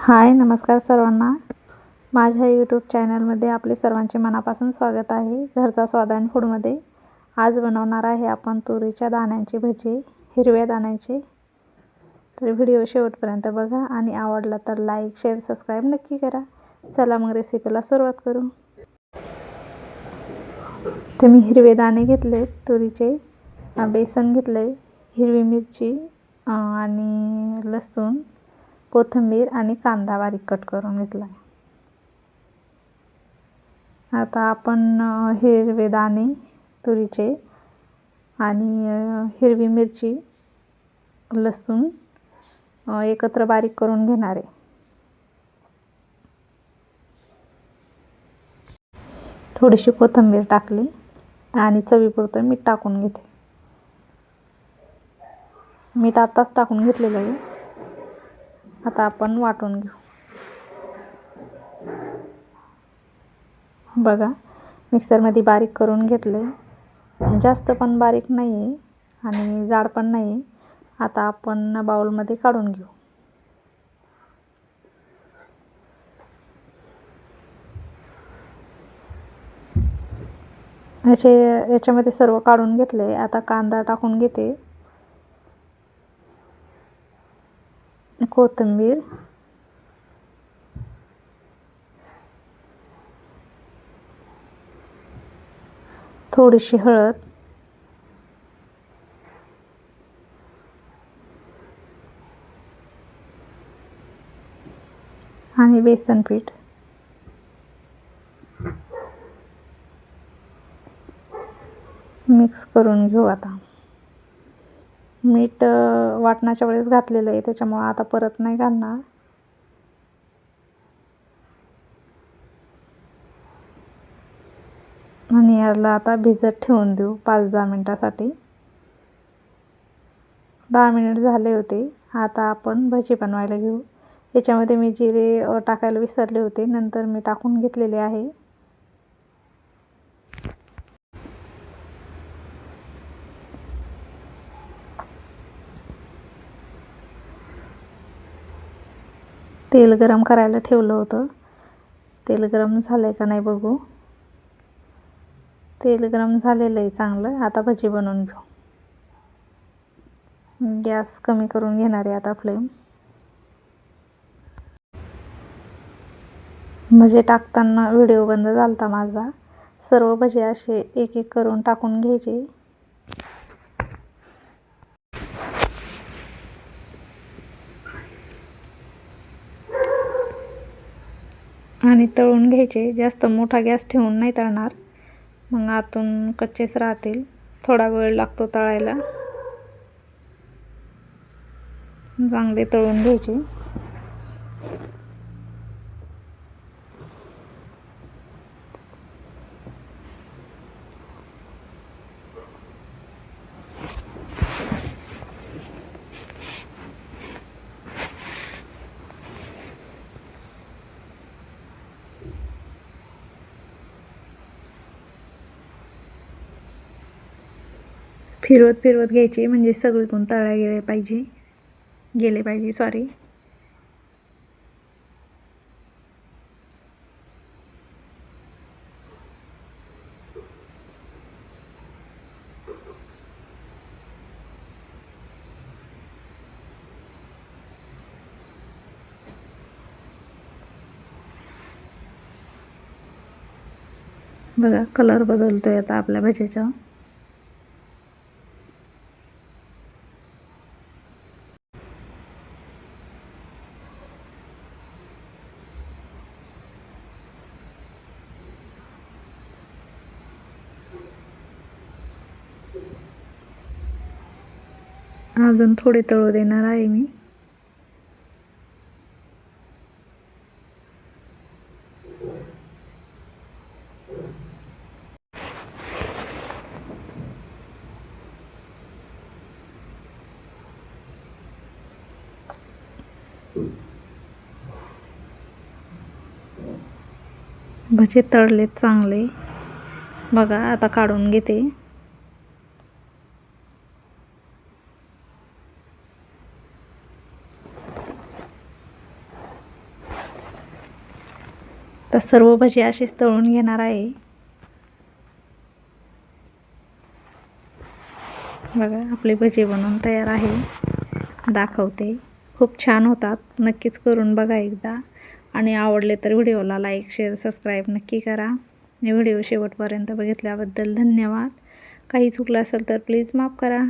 हाय नमस्कार सर्वांना. माझ्या यूट्यूब चॅनलमध्ये आपले सर्वांचे मनापासून स्वागत आहे. घरचा स्वाद आणि फूडमध्ये आज बनवणार आहे आपण तुरीच्या दाण्यांची भजी हिरव्या दाण्यांची. तर व्हिडिओ शेवटपर्यंत बघा आणि आवडला तर लाईक शेअर सबस्क्राईब नक्की करा. चला मग रेसिपीला सुरुवात करू. तर मी हिरवे दाणे घेतले तुरीचे बेसन घेतले हिरवी मिरची आणि लसूण. कोथिंबीर आणि कांदा बारीक कट करून घेतला आहे आता आपण हिरवे दाणे तुरीचे आणि हिरवी मिरची लसूण एकत्र बारीक करून घेणार आहे. थोडीशी कोथिंबीर टाकली आणि चवीपुरतं मीठ टाकून घेते. मीठ आत्ताच टाकून घेतलेलं आहे. आता आपण वाटून घेऊ. बघा मिक्सरमध्ये बारीक करून घेतले जास्त पण बारीक नाही आहे आणि जाड पण नाही आहे आता आपण बाउलमध्ये काढून घेऊ. याचे याच्यामध्ये सर्व काढून घेतले आता कांदा टाकून घेते. कोथिंबीर. थोडीशी हळद. आणि बेसन पीठ. मिक्स करून घेऊ आता. मीठ वाटणाच्या वेळेस घातलेलं आहे त्याच्यामुळं आता परत नाही घालणार. आणि याला आता भिजत ठेवून देऊ पाच दहा मिनटासाठी. दहा मिनिट झाले होते आता आपण भजी बनवायला घेऊ. याच्यामध्ये मी जिरे टाकायला विसरले होते नंतर मी टाकून घेतलेले आहे. तेल गरम करायला ठेवलं होतं. तेल गरम झालं आहे का नाही बघू. तेल गरम झालेलं आहे चांगलं. आता भजी बनवून घेऊ. गॅस कमी करून घेणार आहे आता फ्लेम. भजे टाकताना व्हिडिओ बंद झाला होता माझा. सर्व भजे असे एक एक करून टाकून घ्यायचे. आणि तळून घ्यायचे. जास्त मोठा गॅस ठेवून नाही तळणार. मग आतून कच्चेच राहतील. थोडा वेळ लागतो तळायला. चांगले तळून घ्यायचे. फिरवत फिरवत घ्यायचे म्हणजे सगळीकडून तळ्या गेले पाहिजे गेले पाहिजे सॉरी बघा कलर बदलतोय आता आपल्या भजीचा अजून थोडे तळू देणार आहे मी. भजे तळलेत चांगले. बघा आता काढून घेते. तर सर्व भजी अशीच तळून घेणार आहे. बघा आपली भजी बनवून तयार आहे. दाखवते. खूप छान होतात. नक्कीच करून बघा एकदा. आणि आवडले तर व्हिडिओला लाईक शेअर सबस्क्राईब नक्की करा. आणि व्हिडिओ शेवटपर्यंत बघितल्याबद्दल धन्यवाद. काही चुकलं असेल तर प्लीज माफ करा.